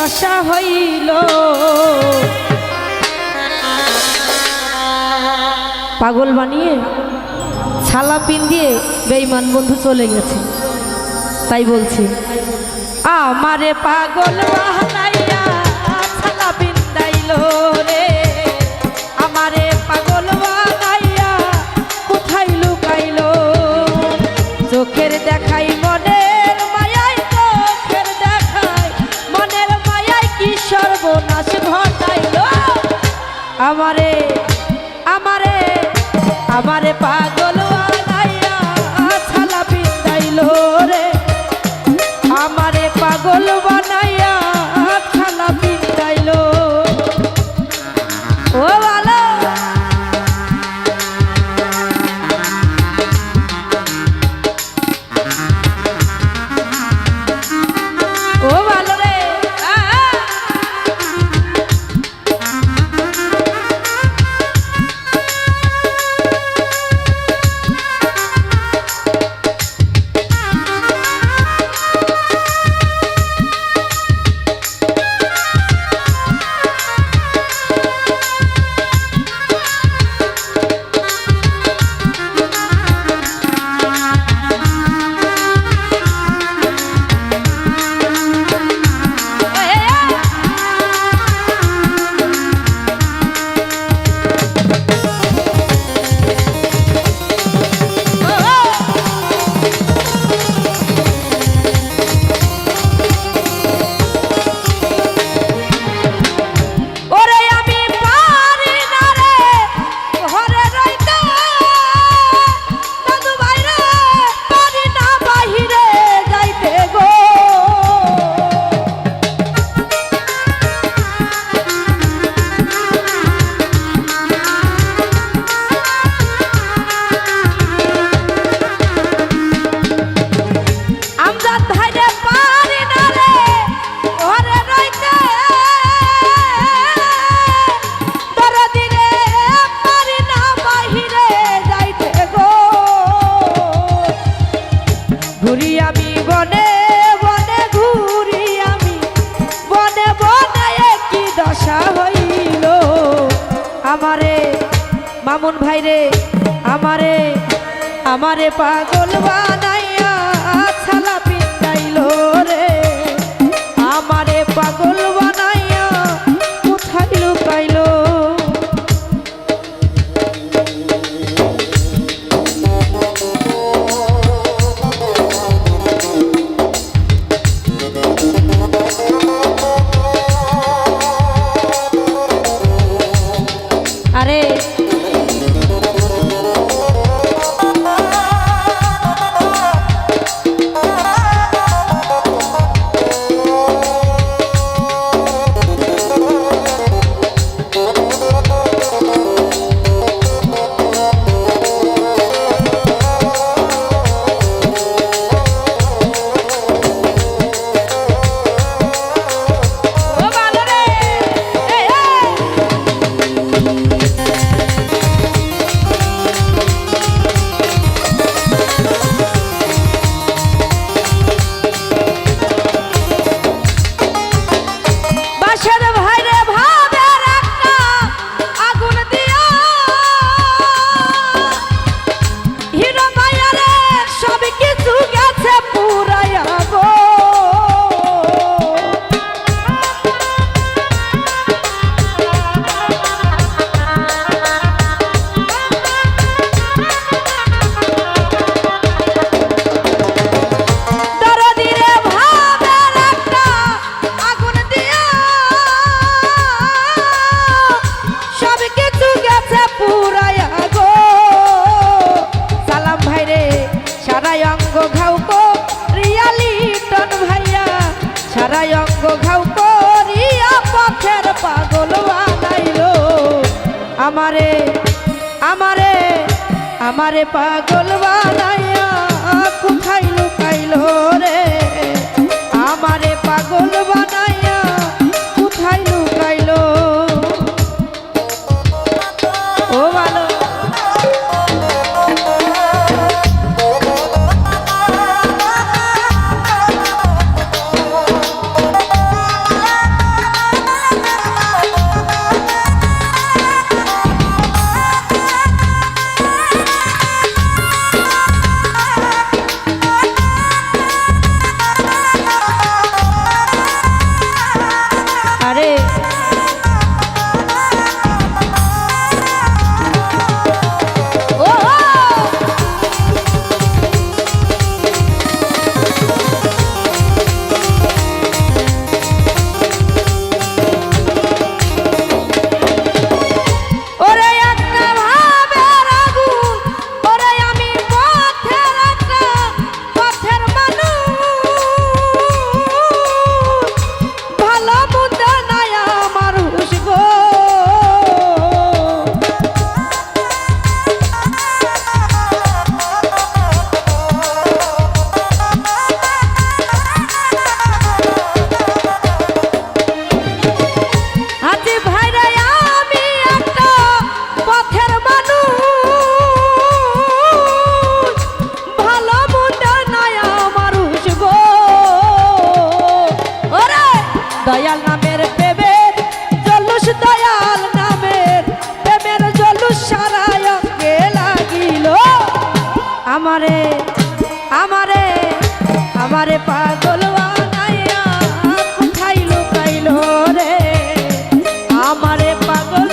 দশা হইল। পাগল বানিয়ে ছালা পিন দিয়ে বেইমান বন্ধু চলে গেছে। তাই বলছি, আমারে পাগল বাহানাইয়া ছালা পিন্দাইল রে। আমারে পাগ ভাই রে আমারে আমারে পাগল বানাইয়া ছালা পিন্ডাইল রে। আমারে পাগল বানাইয়া কোথায় লুকাইল? আরে আমারে পাগল বানাইয়া কোথায় লুকাইল রে? আমারে পাগল আমারে আমারে আমারে পাগল কোথায় লুকাইল রে। আমারে পাগল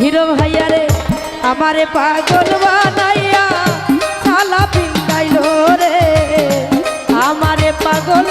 হিরো ভাইয়া রে আমারে পাগল বানাইয়া সালা পিঙ্গাইল রে। আমারে পাগল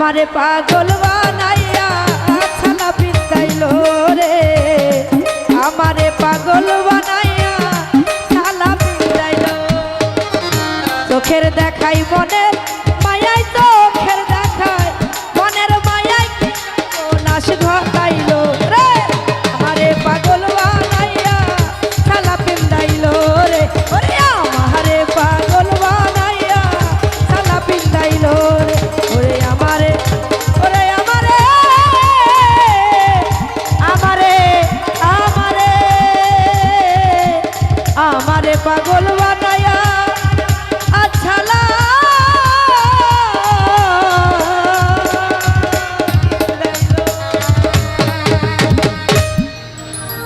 আমারে পাগল বানাইয়া ছালা পিতাইলো রে। আমারে পাগল বানাইয়া ছালা পিতাইলো চোখের দেখাই মনের মায়াই চোখের দেখাই মনের মায়াই নাশ ঘটাইলো রে। আমারে পাগল বানাইয়া ছালা পিন্দাইলো রে। ওরে আমারে পাগল বানাইয়া ছালা পিন্দাইলো